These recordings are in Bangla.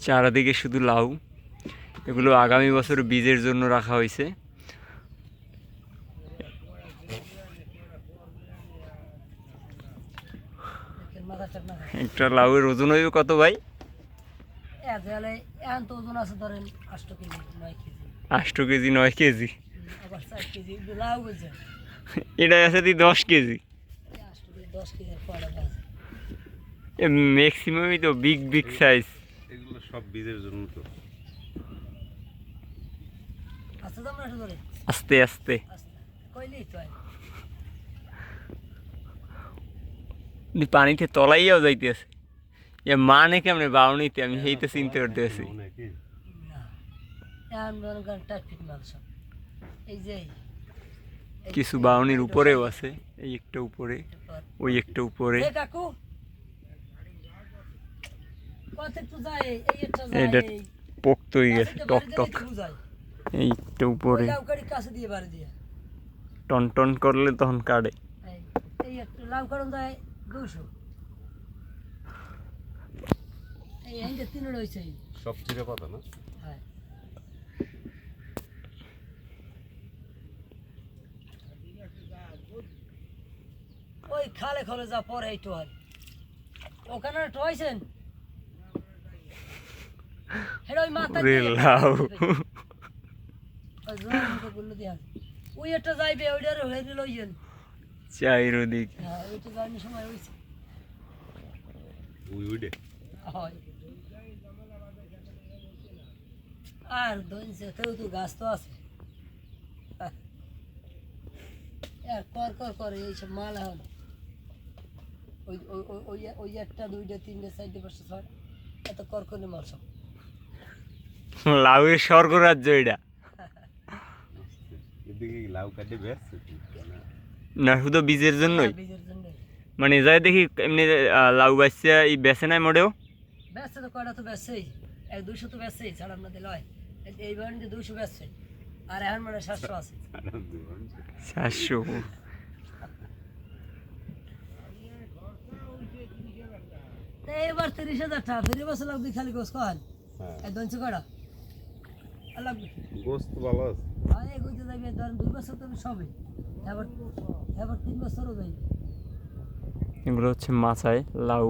চারাদিকে শুধু লাউ। এগুলো আগামী বছর বীজের জন্য রাখা হয়েছে। একটা লাউয়ের ওজন হইবে কত ভাই? আষ্ট কেজি, নয় কেজি। এটা আছে দশ কেজি। দশ কেজি ম্যাক্সিমামই তো বিগ বিগ সাইজ এগুলো সব বীজের জন্য তো। আস্তে আস্তে আস্তে আস্তে। কইলেই তো হয় দি পানিতে তলাইয়াও যাইতেছে। এ মা মানে কেমনে বাউনিতে? আমি সেইটা চিনতে পারতেছি মনে কিছু বাউনির উপরেও আছে। এই একটা উপরে ওই একটা উপরে। কাকু কত এই একটা যায় এইটা পোক্ত হয়ে গেছে টক টক। দিলে এই একটা উপরে। টন টন করলে তখন কাটে। একটা এইটা সব চিরে পাতা না? হ্যাঁ। ওই খালে খলে যা পরে এই টোয়াল ওখানে টোয়াইছেন ওরে লাউ। ওই একটা যাইবে ওইটার হয়ে দিল ওইজন চাইর ওদিক হ্যাঁ ওইটা যাওয়ার সময় হয়েছে উই উইডে হয়। আর ধনছে কেউ তো গাছ তো আছে। আর কর কর করে এইসব মাল ওই ওই- ওই- ওই ওই একটা দুইটা তিনটে চারটে পাঁচটা ছয় এত কর করে মাল সব। লাউয়ের স্বর্গরাজ্য এটা। কাটে? না। শুধু বীজের জন্যই? জন্য মানে যাই দেখি এমনি লাউ বাচ্চা এই বেছে নাই মোটেও? ব্যস্ত তো কয়টা তো ব্যস্তই এক দুইশো তো ব্যস্তই ছাড়া দিলে হয়। এই- বারে দুইশো ব্যস্ত আর এখন মানে সাতশো আছে। তো এবার তিরিশ হাজার টাকা। ফিরে বছর লাগবে খালি গোস কহান হ্যাঁ। এই দঞ্চ লাগবে গোস্ত ভালো আছে। আর যাবে ধরেন দুই বছর তো সবে। এবার এবার তিন বছরও যাই এগুলো হচ্ছে মাচায় লাউ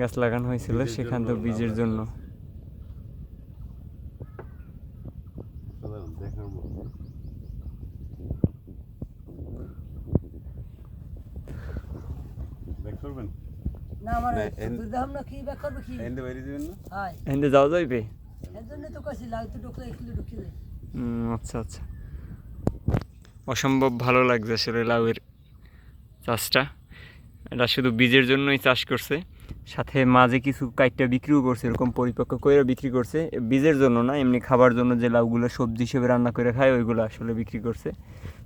গাছ লাগানো হয়েছিল সেখান তো বীজের জন্য। না আমার না কি? ব্যাক করবে কি? এন্ডে বাইরে যাবেন না? হাই এখানে যাওয়া যাইবে? আচ্ছা আচ্ছা। অসম্ভব ভালো লাগছে আসলে লাউয়ের চাষটা। এটা শুধু বীজের জন্যই চাষ করছে। সাথে মাঝে কিছু কাইটটা বিক্রিও করছে এরকম পরিপক্ক করে বিক্রি করছে। বীজের জন্য না এমনি খাবার জন্য যে লাউগুলো সবজি হিসেবে রান্না করে খায় ওইগুলো আসলে বিক্রি করছে।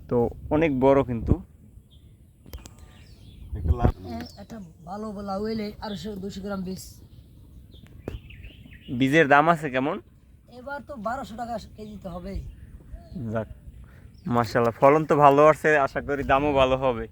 তো অনেক বড় কিন্তু। একটা ভালো লাউ এলে আড়াইশো দুশো গ্রাম বীজ। বীজের দাম আছে কেমন? এবার তো বারোশো টাকা কেজি তো হবেই যাক মার্শাল্লাহ ফলন তো ভালো আছে আশা করি দামও ভালো হবে।